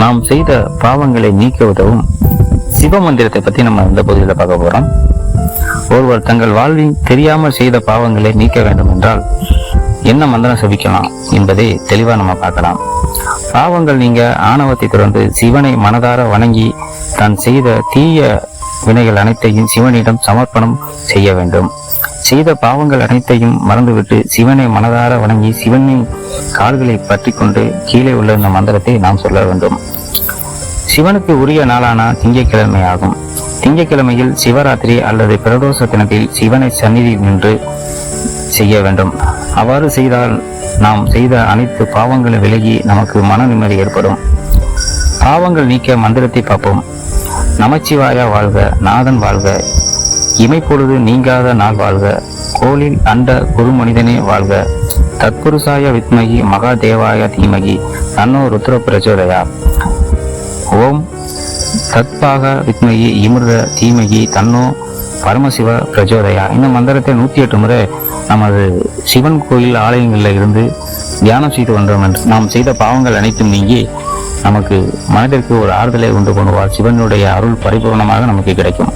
நாம் செய்த பாவங்களை நீக்க உதவும் சிவமந்திரத்தை பத்தி நம்ம இந்த பகுதியில் பார்க்க போறோம். ஒருவர் தங்கள் வாழ்வில் தெரியாமல் செய்த பாவங்களை நீக்க வேண்டும் என்றால் என்ன மந்திரம் செபிக்கலாம் என்பதை தெளிவா நம்ம பார்க்கலாம். பாவங்கள் நீங்க ஆணவத்தை தொடர்ந்து சிவனை மனதார வணங்கி தான் செய்த தீய வினைகள் அனைத்தையும் சிவனிடம் சமர்ப்பணம் செய்ய வேண்டும். செய்த பாவங்கள் அனைத்தையும் மறந்துவிட்டு சிவனை மனதார வணங்கி சிவனின் கால்களை பற்றி கொண்டு கீழே உள்ள இந்த மந்திரத்தை நாம் சொல்ல வேண்டும். சிவனுக்கு உரிய நாளான திங்கட்கிழமை ஆகும். திங்கட்கிழமையில் சிவராத்திரி அல்லது பிரதோஷ தினத்தில் சிவனை சந்நிதி நின்று செய்ய வேண்டும். அவ்வாறு செய்தால் நாம் செய்த அனைத்து பாவங்களும் விலகி நமக்கு மன நிம்மதி ஏற்படும். பாவங்கள் நீக்க மந்திரத்தை பார்ப்போம். நமச்சிவாயா வாழ்க நாதன் வாழ்க. இமைப்பொழுது நீங்காத நாள் வாழ்க. கோலில் அண்ட குரு மனிதனே வாழ்க. தத்புருஷாய வித்மகி மகாதேவாய தீமகி தன்னோ ருத்ர பிரச்சோதயா ஓம் தத்பாக வித்மகி இமிர்த தீமகி தன்னோ பரமசிவ பிரச்சோதயா. இந்த மந்திரத்தை நூற்றி எட்டு முறை நமது சிவன் கோயில் ஆலயங்களில் இருந்து தியானம் செய்து வந்தோம் என்று நாம் செய்த பாவங்கள் அனைத்தும் நீங்கி நமக்கு மனதிற்கு ஒரு ஆறுதலை உண்டு பண்ணுவார். சிவனுடைய அருள் பரிபூர்ணமாக நமக்கு கிடைக்கும்.